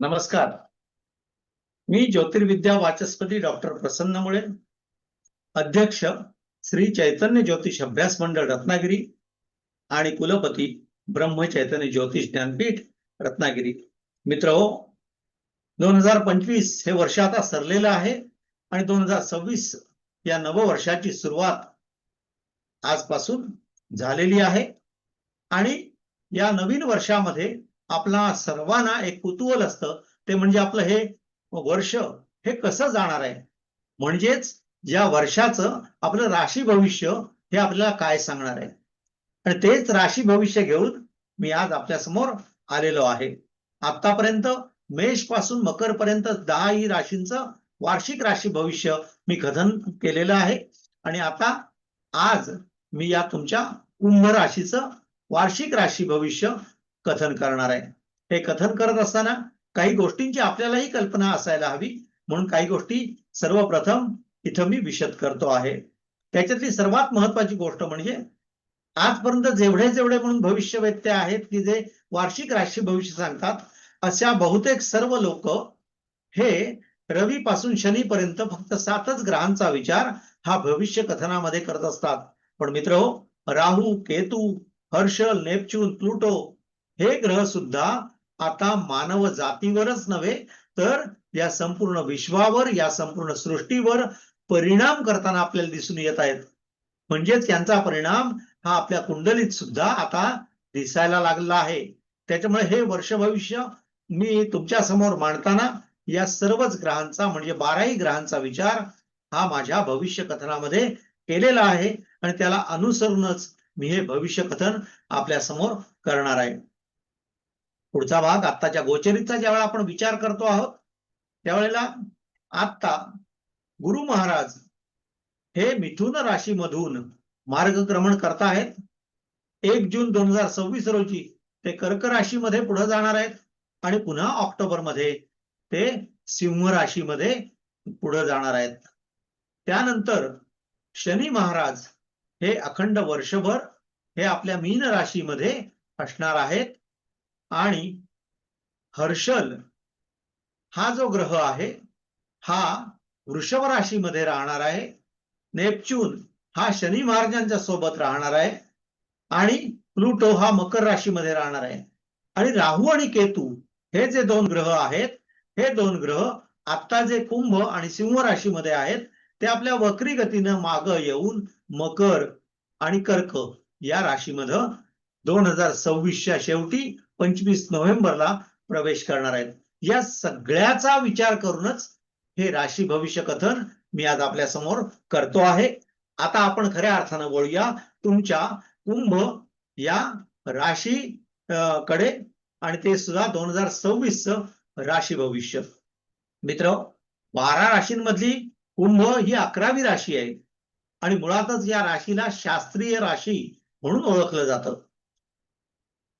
नमस्कार. मी ज्योतिर्विद्या वाचस्पती डॉक्टर प्रसन्न मुळे अध्यक्ष श्री चैतन्य ज्योतिष अभ्यास मंडळ रत्नागिरी आणि कुलपती ब्रह्म चैतन्य ज्योतिष ज्ञानपीठ रत्नागिरी. मित्र हो दोन हजार पंचवीस हे वर्ष आता सरलेलं आहे आणि दोन हजार सव्वीस या नववर्षाची सुरुवात आजपासून झालेली आहे. आणि या नवीन वर्षामध्ये आपला सर्वांना एक कुतूहल असतं. ते म्हणजे आपलं हे वर्ष हे कसं जाणार आहे? म्हणजेच या वर्षाचं आपलं राशी भविष्य हे आपल्याला काय सांगणार आहे? आणि तेच राशी भविष्य घेऊन मी आज आपल्यासमोर आलेलो आहे. आतापर्यंत मेषपासून मकर पर्यंत दहा ही राशींचं वार्षिक राशी भविष्य मी कथन केलेलं आहे. आणि आता आज मी या तुमच्या कुंभ राशीचं वार्षिक राशी भविष्य कथन करणार आहे. हे कथन करत असताना काही गोष्टींची आपल्यालाही कल्पना असायला हवी. म्हणून काही गोष्टी सर्वप्रथम इथं मी विशद करतो आहे. त्याच्यातली सर्वात महत्वाची गोष्ट म्हणजे आजपर्यंत जेवढे जेवढे म्हणून भविष्यवेत्ते आहेत की जे वार्षिक राशी भविष्य सांगतात अशा बहुतेक सर्व लोक हे रवी पासून शनीपर्यंत फक्त सातच ग्रहांचा विचार हा भविष्य कथनामध्ये करत असतात. पण मित्र हो राहू केतू हर्षल नेपच्यून प्लुटो हे ग्रह सुद्धा आता मानव जातीवरच नव्हे तर या संपूर्ण विश्वावर या संपूर्ण सृष्टीवर परिणाम करताना आपल्याला दिसून येत आहेत. म्हणजेच यांचा परिणाम हा आपल्या कुंडलीत सुद्धा आता दिसायला लागला आहे. त्याच्यामुळे हे वर्ष भविष्य मी तुमच्यासमोर मांडताना या सर्वच ग्रहांचा म्हणजे बाराही ग्रहांचा विचार हा माझ्या भविष्य कथनामध्ये केलेला आहे. आणि त्याला अनुसरूनच मी हे भविष्य कथन आपल्यासमोर करणार आहे. पुढचा भाग आत्ताच्या गोचरीचा ज्यावेळेला आपण विचार करतो आहोत त्यावेळेला आत्ता गुरु महाराज हे मिथुन राशीमधून मार्गक्रमण करताहेत. एक जून दोन हजार सव्वीस रोजी ते कर्क राशीमध्ये पुढे जाणार आहेत आणि पुन्हा ऑक्टोबरमध्ये ते सिंह राशीमध्ये पुढे जाणार आहेत. त्यानंतर शनी महाराज हे अखंड वर्षभर हे आपल्या मीन राशीमध्ये असणार आहेत. आणि हर्षल हा जो ग्रह आहे हा वृषभ राशीमध्ये राहणार आहे. नेपच्यून हा शनी महाराजांच्या सोबत राहणार आहे. आणि प्लुटो हा मकर राशीमध्ये राहणार आहे. आणि राहू आणि केतू हे जे दोन ग्रह आहेत हे दोन ग्रह आता जे कुंभ आणि सिंह राशीमध्ये आहेत ते आपल्या वक्री गतीनं माग येऊन मकर आणि कर्क या राशीमध्ये दोन हजार सव्वीसच्या शेवटी पंचवीस नोव्हेंबरला प्रवेश करणार आहेत. या सगळ्याचा विचार करूनच हे राशी भविष्य कथन मी आज आपल्यासमोर करतो आहे. आता आपण खऱ्या अर्थानं बोलूया तुमच्या कुंभ या राशी कडे आणि ते सुद्धा दोन हजार सव्वीस राशी भविष्य. मित्र बारा राशींमधली कुंभ ही अकरावी राशी आहे. आणि मुळातच या राशीला शास्त्रीय राशी म्हणून ओळखलं जातं.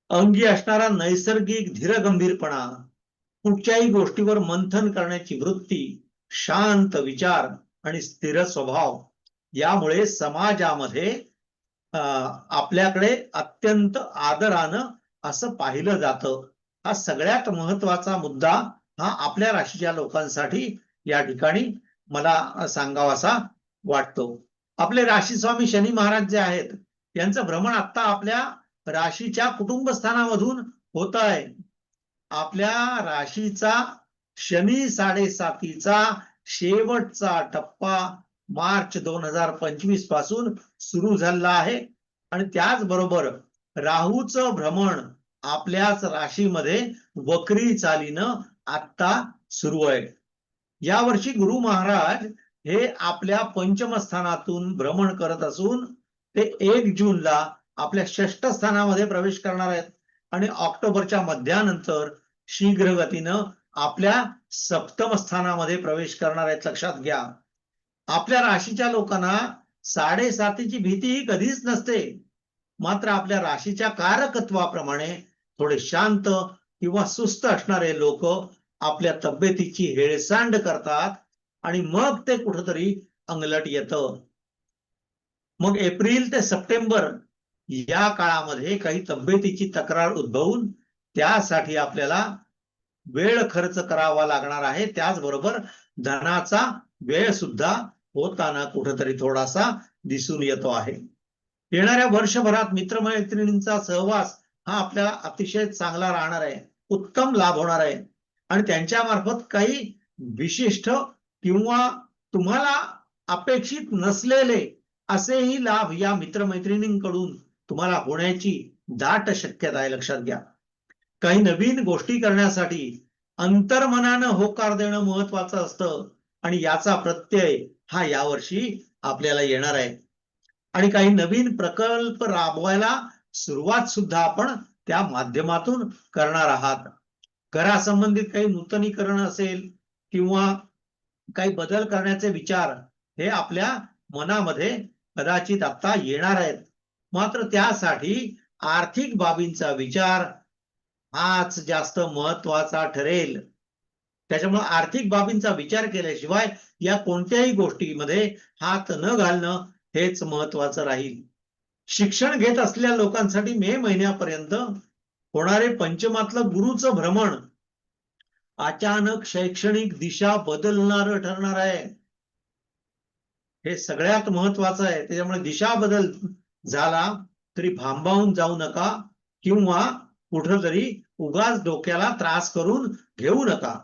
अंगी असणारा नैसर्गिक धीरगंभीरपणा कुठच्याही गोष्टीवर मंथन करण्याची वृत्ती शांत विचार आणि स्थिर स्वभाव यामुळे समाजामध्ये आपल्याकडे अत्यंत आदरानं असं पाहिलं जातं. हा सगळ्यात महत्त्वाचा मुद्दा हा आपल्या राशीच्या लोकांसाठी या ठिकाणी मला सांगावासा वाटतो. आपले राशी स्वामी शनी महाराज जे आहेत यांचं भ्रमण आता आपल्या राशीच्या कुटुंबस्थानामधून होत आहे आपल्या राशीचा शनी साडेसातीचा शेवटचा टप्पा मार्च दोन हजार पंचवीसपासून सुरू झालेला आहे. आणि त्याचबरोबर राहूचं भ्रमण आपल्याच राशीमध्ये वक्री चालीनं आत्ता सुरू आहे. यावर्षी गुरु महाराज हे आपल्या पंचमस्थानातून भ्रमण करत असून ते एक जूनला आपल्या षष्ठ स्थानामध्ये प्रवेश करणार आहेत. आणि ऑक्टोबरच्या मध्यानंतर शीघ्र गतीनं आपल्या सप्तम स्थानामध्ये प्रवेश करणार आहेत. लक्षात घ्या. आपल्या राशीच्या लोकांना साडेसातीची भीती ही कधीच नसते. मात्र आपल्या राशीच्या कारकत्वाप्रमाणे थोडे शांत किंवा सुस्त असणारे लोक आपल्या तब्येतीची हेळसांड करतात आणि मग ते कुठंतरी अंगलट येतं. मग एप्रिल ते सप्टेंबर या काळामध्ये काही तब्येतीची तक्रार उद्भवून त्यासाठी आपल्याला वेळ खर्च करावा लागणार आहे. त्याचबरोबर धनाचा वेळ सुद्धा होताना कुठेतरी थोडासा दिसून येतो आहे. येणाऱ्या वर्षभरात मित्रमैत्रिणींचा सहवास हा आपल्याला अतिशय चांगला राहणार आहे. उत्तम लाभ होणार आहे. आणि त्यांच्या मार्फत काही विशिष्ट किंवा तुम्हाला अपेक्षित नसलेले असेही लाभ या मित्रमैत्रिणींकडून तुम्हाला होण्याची दाट शक्यता आहे लक्षात घ्या. काही नवीन गोष्टी करण्यासाठी अंतर्मनानं होकार देणं महत्वाचं असतं आणि याचा प्रत्यय हा यावर्षी आपल्याला येणार आहे. आणि काही नवीन प्रकल्प राबवायला सुरुवात सुद्धा आपण त्या माध्यमातून करणार आहात. घरासंबंधित काही नूतनीकरण असेल किंवा काही बदल करण्याचे विचार हे आपल्या मनामध्ये कदाचित आता येणार आहेत. मात्र त्यासाठी आर्थिक बाबींचा विचार हाच जास्त महत्त्वाचा ठरेल. त्याच्यामुळे आर्थिक बाबींचा विचार केल्याशिवाय या कोणत्याही गोष्टीमध्ये हात न घालणं हेच महत्वाचं राहील. शिक्षण घेत असलेल्या लोकांसाठी मे महिन्यापर्यंत होणारे पंचमातलं गुरुचं भ्रमण अचानक शैक्षणिक दिशा बदलणार ठरणार आहे. हे सगळ्यात महत्वाचं आहे. त्याच्यामुळे दिशा बदल झाला तरी भांबावून जाऊ नका किंवा कुठंतरी उगाच डोक्याला त्रास करून घेऊ नका.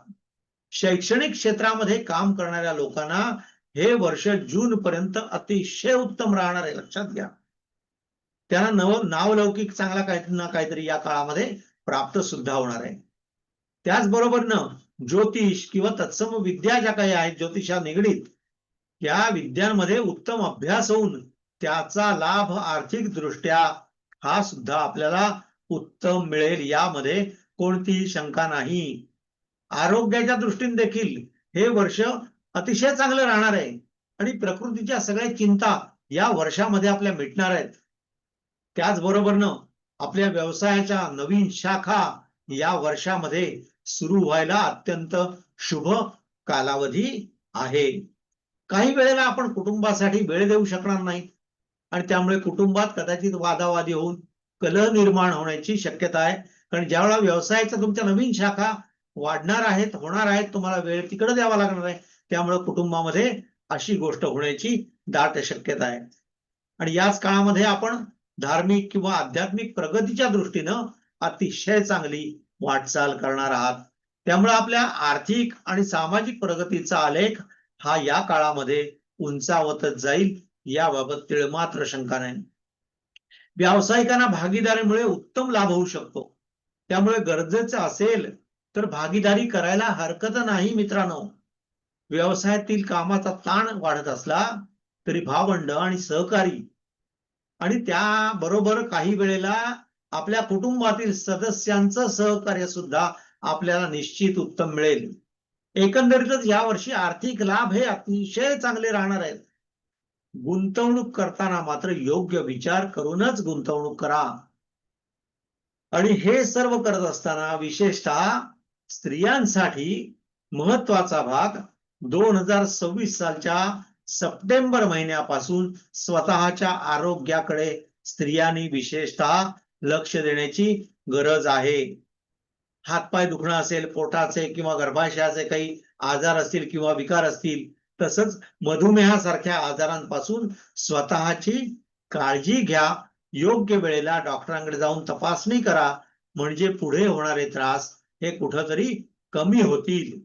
शैक्षणिक क्षेत्रामध्ये काम करणाऱ्या लोकांना हे वर्ष जून पर्यंत अतिशय उत्तम राहणार आहे. लक्षात घ्या. त्यांना नव नावलौकिक चांगला काही ना काहीतरी या काळामध्ये प्राप्त सुद्धा होणार आहे. त्याचबरोबर न ज्योतिष किंवा तत्सम विद्या ज्या काही आहेत ज्योतिषा निगडीत या विद्यांमध्ये उत्तम अभ्यास होऊन त्याचा लाभ आर्थिक दृष्ट्या हा सुद्धा आपल्याला उत्तम मिळेल यामध्ये कोणतीही शंका नाही. आरोग्याच्या दृष्टीने देखील हे वर्ष अतिशय चांगलं राहणार आहे आणि प्रकृतीच्या सगळ्या चिंता या वर्षामध्ये आपल्या मिटणार आहेत. त्याचबरोबरनं आपल्या व्यवसायाच्या नवीन शाखा या वर्षामध्ये सुरू व्हायला अत्यंत शुभ कालावधी आहे. काही वेळेला आपण कुटुंबासाठी वेळ देऊ शकणार नाही. आणि त्यामुळे कुटुंबात कदाचित वादावादी होऊन कलह निर्माण होण्याची शक्यता आहे. कारण ज्यावेळेला व्यवसायाच्या तुमच्या नवीन शाखा वाढणार आहेत होणार आहेत तुम्हाला वेळ तिकडे द्यावा लागणार आहे. त्यामुळे कुटुंबामध्ये अशी गोष्ट होण्याची दाट शक्यता आहे. आणि याच काळामध्ये आपण धार्मिक किंवा आध्यात्मिक प्रगतीच्या दृष्टीनं अतिशय चांगली वाटचाल करणार आहात. त्यामुळे आपल्या आर्थिक आणि सामाजिक प्रगतीचा आलेख हा या काळामध्ये उंचावतच जाईल. याबाबत तिळमात्र शंका नाही. व्यावसायिकांना भागीदारीमुळे उत्तम लाभ होऊ शकतो. त्यामुळे गरजेचं असेल तर भागीदारी करायला हरकत नाही मित्रांनो. व्यवसायातील कामाचा ताण वाढत असला तरी भावंड आणि सहकारी आणि त्याबरोबर काही वेळेला आपल्या कुटुंबातील सदस्यांचं सहकार्य सुद्धा आपल्याला निश्चित उत्तम मिळेल. एकंदरीतच यावर्षी आर्थिक लाभ हे अतिशय चांगले राहणार आहेत. गुंतवणूक करताना मात्र योग्य विचार करूनच गुंतवणूक करा. आणि हे सर्व करत असताना विशेषतः स्त्रियांसाठी महत्त्वाचा भाग दोन हजार सव्वीस सालच्या सप्टेंबर महिन्यापासून स्वतःच्या आरोग्याकडे स्त्रियांनी विशेषतः लक्ष देण्याची गरज आहे. हातपाय दुखणं असेल पोटाचे किंवा गर्भाशयाचे काही आजार असतील किंवा विकार असतील तसंच मधुमेहासारख्या आजारांपासून स्वतःची काळजी घ्या. योग्य वेळेला डॉक्टरांकडे जाऊन तपासणी करा. म्हणजे पुढे होणारे त्रास हे कुठंतरी कमी होतील.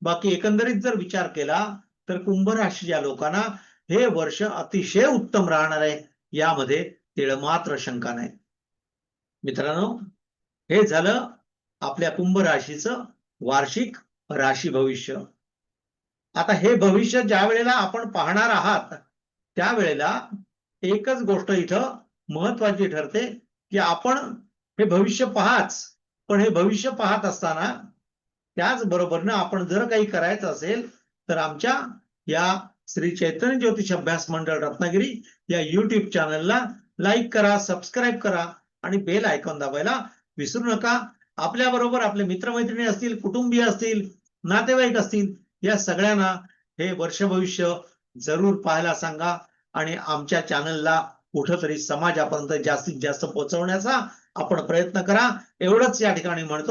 बाकी एकंदरीत जर विचार केला तर कुंभ राशीच्या लोकांना हे वर्ष अतिशय उत्तम राहणार आहे. यामध्ये तिळमात्र शंका नाही. मित्रांनो हे झालं आपल्या कुंभ राशीचं वार्षिक राशी भविष्य. आता हे भविष्य ज्या वेळेला आपण पाहणार आहात त्यावेळेला एकच गोष्ट इथं महत्वाची ठरते की आपण हे भविष्य पाहाच. पण हे भविष्य पाहत असताना त्याचबरोबरनं आपण जर काही करायचं असेल तर आमच्या या श्री चैतन्य ज्योतिष अभ्यास मंडळ रत्नागिरी या युट्यूब चॅनलला लाईक करा सबस्क्राईब करा आणि बेल आयकॉन दाबायला विसरू नका. आपल्याबरोबर आपले मित्रमैत्रिणी असतील कुटुंबीय असतील नातेवाईक असतील या सगळ्यांना हे वर्ष भविष्य जरूर पाहायला सांगा आणि आमच्या चॅनलला कुठंतरी समाजापर्यंत जास्तीत जास्त पोहोचवण्याचा आपण प्रयत्न करा. एवढंच या ठिकाणी म्हणतो.